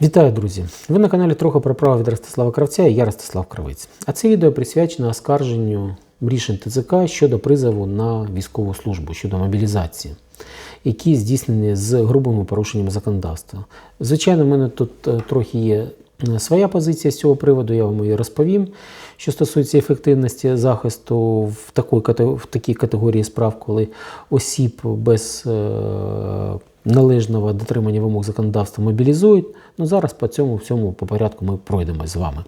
Вітаю, друзі! Ви на каналі трохи про право від Ростислава Кравця і я Ростислав Кравець. А це відео присвячено оскарженню рішень ТЦК щодо призову на військову службу, щодо мобілізації, які здійснені з грубими порушеннями законодавства. Звичайно, в мене тут е, трохи є е, своя позиція з цього приводу, я вам її розповім. Що стосується ефективності захисту в такій, в такій категорії справ, коли осіб без е, належного дотримання вимог законодавства мобілізують, ну зараз по цьому всьому по порядку ми пройдемо з вами.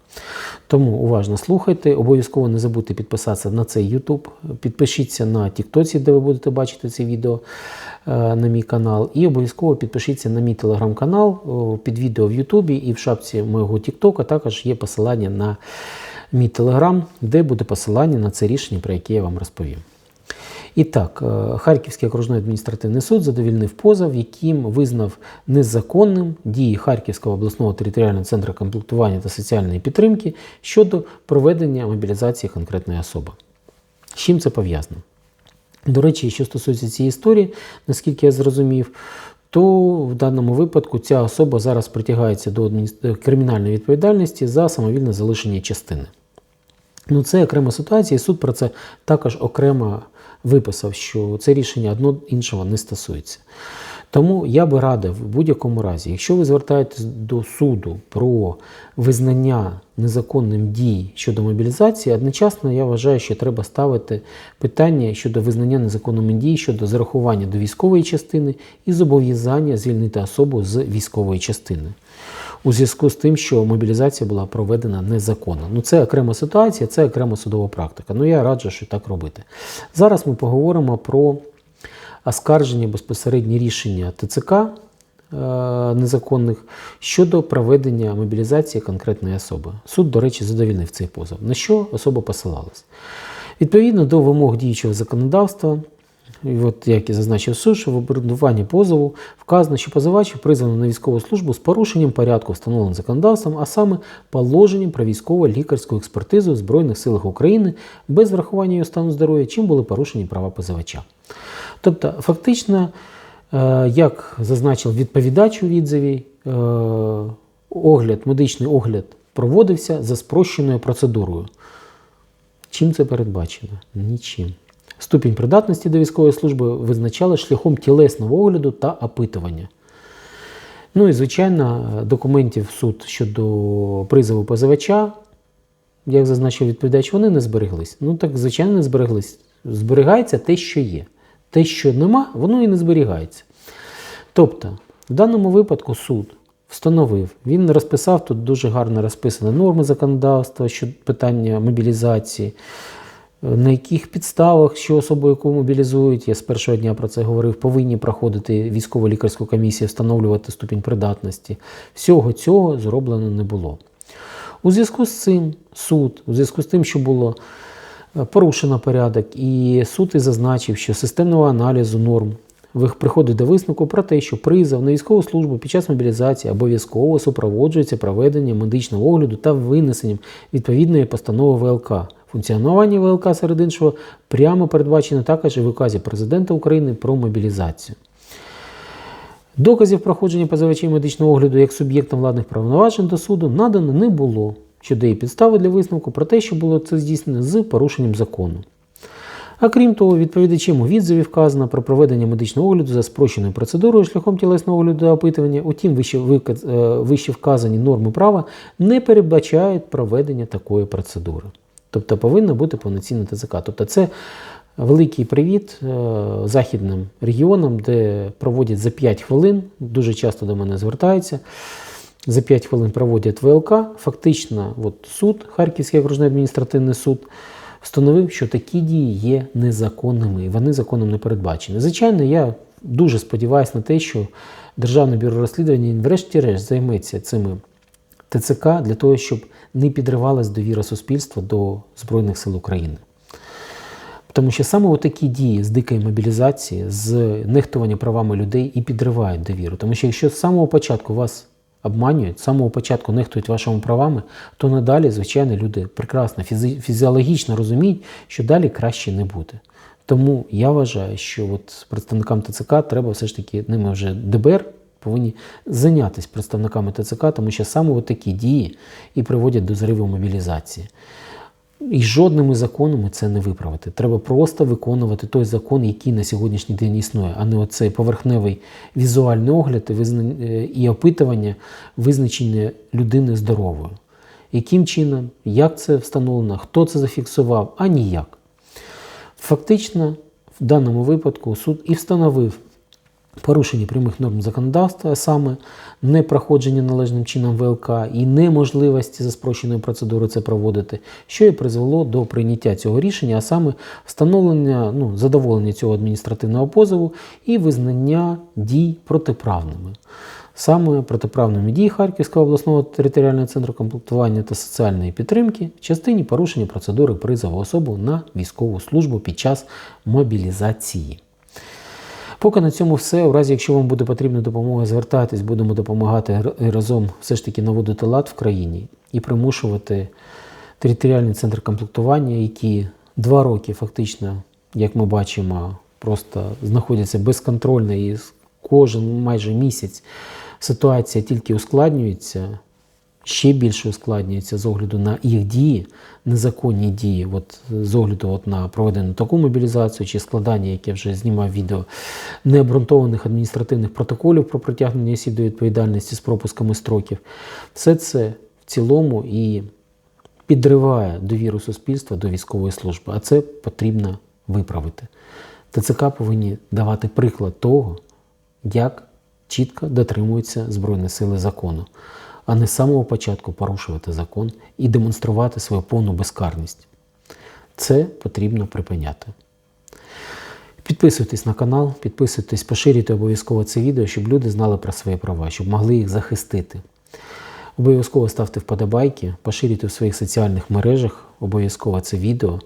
Тому уважно слухайте, обов'язково не забудьте підписатися на цей YouTube, підпишіться на TikTok, де ви будете бачити це відео е, на мій канал, і обов'язково підпишіться на мій телеграм-канал під відео в Ютубі і в шапці моєго TikTok також є посилання на мій телеграм, де буде посилання на це рішення, про яке я вам розповім. І так, е, Харківський окружний адміністративний суд задовільнив позов, яким визнав незаконним дії Харківського обласного територіального центру комплектування та соціальної підтримки щодо проведення мобілізації конкретної особи. З чим це пов'язано? До речі, що стосується цієї історії, наскільки я зрозумів, то в даному випадку ця особа зараз притягається до адміністр- кримінальної відповідальності за самовільне залишення частини. Ну, це окрема ситуація, і суд про це також окремо виписав, що це рішення одно іншого не стосується. Тому я би радив в будь-якому разі, якщо ви звертаєтесь до суду про визнання незаконним дій щодо мобілізації, одночасно я вважаю, що треба ставити питання щодо визнання незаконними дій щодо зарахування до військової частини і зобов'язання звільнити особу з військової частини у зв'язку з тим, що мобілізація була проведена незаконно. Ну це окрема ситуація, це окрема судова практика. Ну я раджу, що так робити. Зараз ми поговоримо про оскарження безпосередні рішення ТЦК е, незаконних щодо проведення мобілізації конкретної особи. Суд, до речі, задовільнив цей позов. На що особа посилалась? Відповідно до вимог діючого законодавства, і от як і зазначив суд, що в обґрунтуванні позову вказано, що позивач призвано на військову службу з порушенням порядку, встановленим законодавством, а саме положенням про військово лікарську експертизу в Збройних силах України без врахування його стану здоров'я, чим були порушені права позивача. Тобто, фактично, е, як зазначив відповідач у відзиві, е, огляд, медичний огляд проводився за спрощеною процедурою. Чим це передбачено? Нічим. Ступінь придатності до військової служби визначали шляхом тілесного огляду та опитування. Ну і, звичайно, документів суд щодо призову позивача, як зазначив відповідач, вони не збереглись. Ну так, звичайно, не збереглись. Зберігається те, що є. Те, що нема, воно і не зберігається. Тобто, в даному випадку суд встановив, він розписав тут дуже гарно розписані норми законодавства щодо питання мобілізації, на яких підставах, що особу, яку мобілізують, я з першого дня про це говорив, повинні проходити військово-лікарську комісію, встановлювати ступінь придатності. Всього цього зроблено не було. У зв'язку з цим суд, у зв'язку з тим, що було е, порушено порядок, і суд і зазначив, що системного аналізу норм приходить до висновку про те, що призов на військову службу під час мобілізації обов'язково супроводжується проведенням медичного огляду та винесенням відповідної постанови ВЛК. Функціонування ВЛК серед іншого прямо передбачено також і в указі президента України про мобілізацію. Доказів проходження позивачів медичного огляду як суб'єктом владних повноважень до суду надано не було, що дає підстави для висновку про те, що було це здійснено з порушенням закону. А крім того, відповідачем у відзиві вказано про проведення медичного огляду за спрощеною процедурою шляхом тілесного огляду та опитування. Утім, е, вище вказані норми права не передбачають проведення такої процедури. Тобто повинна бути повноцінна ТЗК. Тобто це великий привіт е, західним регіонам, де проводять за 5 хвилин, дуже часто до мене звертаються. За 5 хвилин проводять ВЛК. Фактично, от суд, Харківський окружний адміністративний суд, встановив, що такі дії є незаконними, і вони законом не передбачені. Звичайно, я дуже сподіваюся на те, що Державне бюро розслідування врешті-решт займеться цими ТЦК для того, щоб не підривалась довіра суспільства до Збройних сил України. Тому що саме такі дії з дикої мобілізації, з нехтування правами людей і підривають довіру. Тому що якщо з самого початку вас обманюють, з самого початку нехтують вашими правами, то надалі, звичайно, люди прекрасно фізи- фізіологічно розуміють, що далі краще не буде. Тому я вважаю, що от представникам ТЦК треба все ж таки ними вже ДБР повинні зайнятися представниками ТЦК, тому що саме от такі дії і приводять до зриву мобілізації. І жодними законами це не виправити. Треба просто виконувати той закон, який на сьогоднішній день існує, а не оцей поверхневий візуальний огляд і, опитування визначення людини здоровою. Яким чином, як це встановлено, хто це зафіксував, а ніяк. Фактично, в даному випадку суд і встановив порушення прямих норм законодавства, а саме непроходження належним чином ВЛК і неможливості за спрощеною процедурою це проводити, що і призвело до прийняття цього рішення, а саме встановлення ну, задоволення цього адміністративного позову і визнання дій протиправними. Саме протиправними дії Харківського обласного територіального центру комплектування та соціальної підтримки в частині порушення процедури призову особу на військову службу під час мобілізації. Поки на цьому все. У разі, якщо вам буде потрібна допомога, звертайтесь, будемо допомагати разом все ж таки наводити лад в країні і примушувати територіальний центр комплектування, які два роки фактично, як ми бачимо, просто знаходяться безконтрольно і кожен майже місяць ситуація тільки ускладнюється ще більше ускладнюється з огляду на їх дії, незаконні дії, от, з огляду от, на проведену таку мобілізацію чи складання, як я вже знімав відео, необґрунтованих адміністративних протоколів про притягнення осіб до відповідальності з пропусками строків. Все це в цілому і підриває довіру суспільства до військової служби, а це потрібно виправити. ТЦК повинні давати приклад того, як чітко дотримуються Збройні сили закону, а не з самого початку порушувати закон і демонструвати свою повну безкарність. Це потрібно припиняти. Підписуйтесь на канал, підписуйтесь, поширюйте обов'язково це відео, щоб люди знали про свої права, щоб могли їх захистити. Обов'язково ставте вподобайки, поширюйте в своїх соціальних мережах обов'язково це відео.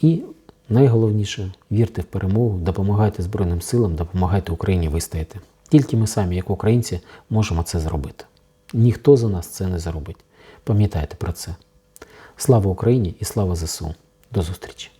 І найголовніше вірте в перемогу, допомагайте Збройним силам, допомагайте Україні вистояти. Тільки ми самі, як українці, можемо це зробити. Ніхто за нас це не заробить. Пам'ятайте про це. Слава Україні і слава ЗСУ. До зустрічі!